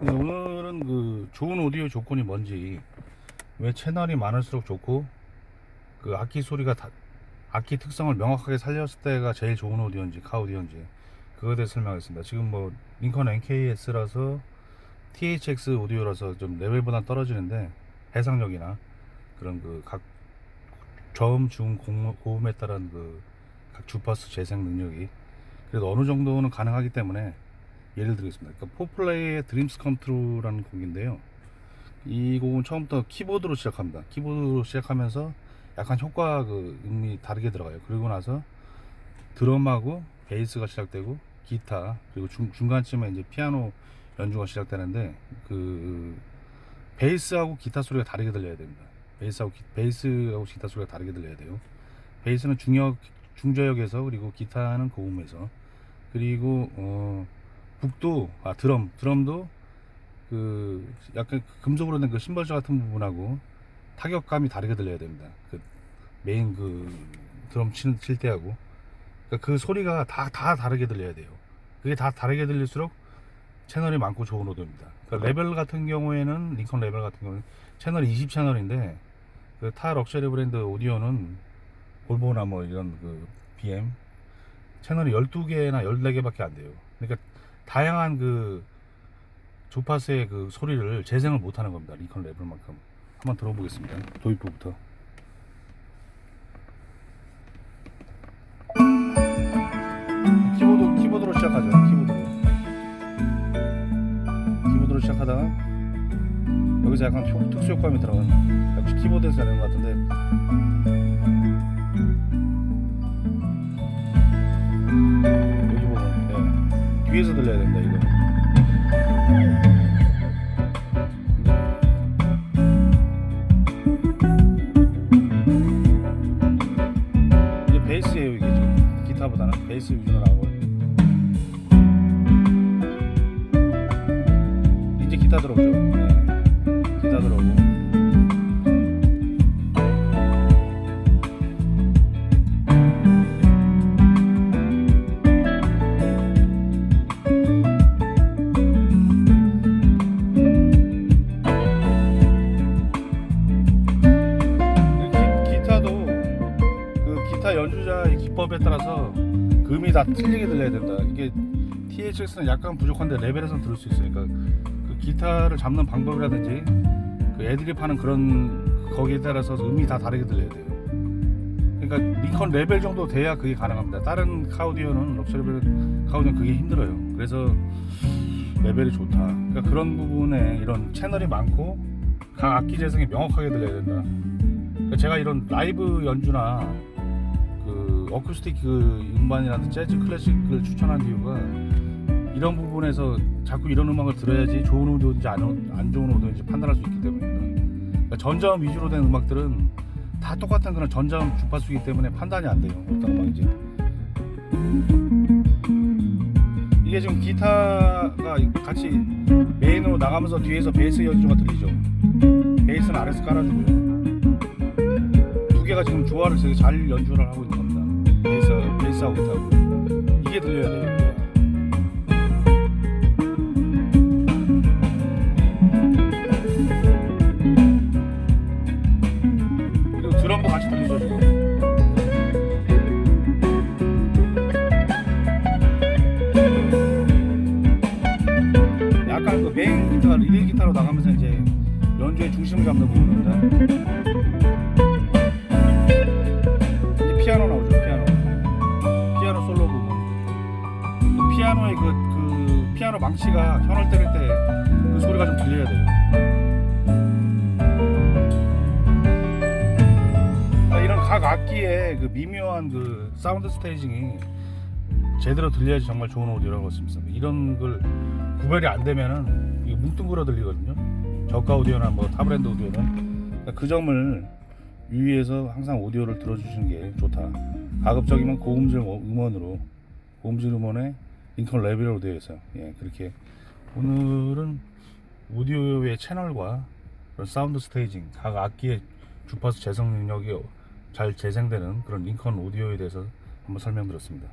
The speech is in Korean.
네, 오늘은 그 좋은 오디오 조건이 뭔지 왜 채널이 많을수록 좋고 그 악기 소리가 다, 악기 특성을 명확하게 살렸을 때가 제일 좋은 오디오인지 카오디오인지 그거에 대해 설명하겠습니다. 지금 뭐 링컨 NKS라서 THX 오디오라서 좀 레벨보다 떨어지는데 해상력이나 그런 그 각 저음, 중, 공, 고음에 따른 그 각 주파수 재생 능력이 그래도 어느 정도는 가능하기 때문에 예를 들겠습니다. 그러니까 포플레이의 드림스 컴트루라는 곡인데요. 이 곡은 처음부터 키보드로 시작합니다. 키보드로 시작하면서 약간 효과 그 음이 다르게 들어가요. 그리고 나서 드럼하고 베이스가 시작되고 기타 그리고 중, 중간쯤에 이제 피아노 연주가 시작되는데 그 베이스하고 기타 소리가 다르게 들려야 됩니다. 베이스하고 기, 베이스하고 기타 소리가 다르게 들려야 돼요. 베이스는 중역 중저역에서 그리고 기타는 고음에서 그리고 어 북도 아 드럼 드럼도 그 약간 금속으로 된 그 심벌자 같은 부분하고 타격감이 다르게 들려야 됩니다. 그 메인 그 드럼 칠, 칠 때하고 그러니까 그 소리가 다 다 다르게 들려야 돼요. 그게 다 다르게 들릴수록 채널이 많고 좋은 오디오입니다. 그러니까 레벨 같은 경우에는 링컨 레벨 같은 경우는 채널이 20 채널인데 그 타 럭셔리 브랜드 오디오는 볼보나 뭐 이런 그 BM 채널이 12개나 14개밖에 안 돼요. 그러니까 다양한 그 주파수의 그 소리를 재생을 못 하는 겁니다. 링컨 레벨만큼. 한번 들어보겠습니다. 도입부부터. 키보드 키보드로 시작하죠. 키보드로. 키보드로 시작하다가 여기서 약간 효- 특수 효과음이 들어가는 역시 키보드에서 나는 것 같은데 뒤에서 들려야 된다 이거. 이게 베이스예요 이게 지금 기타보다는 베이스 위주로 나오고 이제 기타 들어오죠 네. 기타 들어오고 기타 연주자의 기법에 따라서 그 음이 다 틀리게 들려야 된다. 이게 THX는 약간 부족한데 레벨에서는 들을 수. 그러니까 그 기타를 잡는 방법이라든지 그 애드립 하는 그런 거기에 따라서 음이 다 다르게 들려야 돼요. 그러니까 리컨 레벨 정도 돼야 그게 가능합니다. 다른 카우디오는 럭셔리 카우디오는 그게 힘들어요. 그래서 레벨이 좋다. 그러니까 그런 부분에 이런 채널이 많고 각 악기 재생이 명확하게 들려야 된다. 그러니까 제가 이런 라이브 연주나 그 어쿠스틱 그 음반이라든지 재즈 클래식을 추천한 이유가 이런 부분에서 자꾸 이런 음악을 들어야지 좋은 오디오인지 안, 안 좋은 오디오인지 판단할 수 있기 때문입니다. 그러니까 전자음 위주로 된 음악들은 다 똑같은 그런 전자음 주파수이기 때문에 판단이 안 돼요. 어떤 음악인지. 이게 지금 기타가 같이 메인으로 나가면서 뒤에서 베이스 연주가 들리죠. 베이스는 아래서 깔아주고요. 두 개가 지금 조화를 되게 잘 연주를 하고 있는. 베이스하고 기타하고. 이게 들려야. 이게. 그리고 드럼도 같이 들리죠, 지금. 약간 그 메인 기타, 리드 기타로 나가면서 이제 연주의 중심을 잡는 부분입니 그 피아노 망치가 현을 때릴 때 그 소리가 좀 들려야 돼요. 그러니까 이런 각 악기의 그 미묘한 그 사운드 스테이징이 제대로 들려야지 정말 좋은 오디오라고 있습니다. 이런 걸 구별이 안 되면은 뭉뚱그려 들리거든요. 저가 오디오나 뭐 타브랜드 오디오는. 그러니까 그 점을 유의해서 항상 오디오를 들어주시는 게 좋다. 가급적이면 고음질 음원으로 고음질 음원에 링컨 레벨로 되어 있어요. 예, 그렇게 오늘은 오디오의 채널과 사운드 스테이징, 각 악기의 주파수 재생 능력이 잘 재생되는 그런 링컨 오디오에 대해서 한번 설명드렸습니다.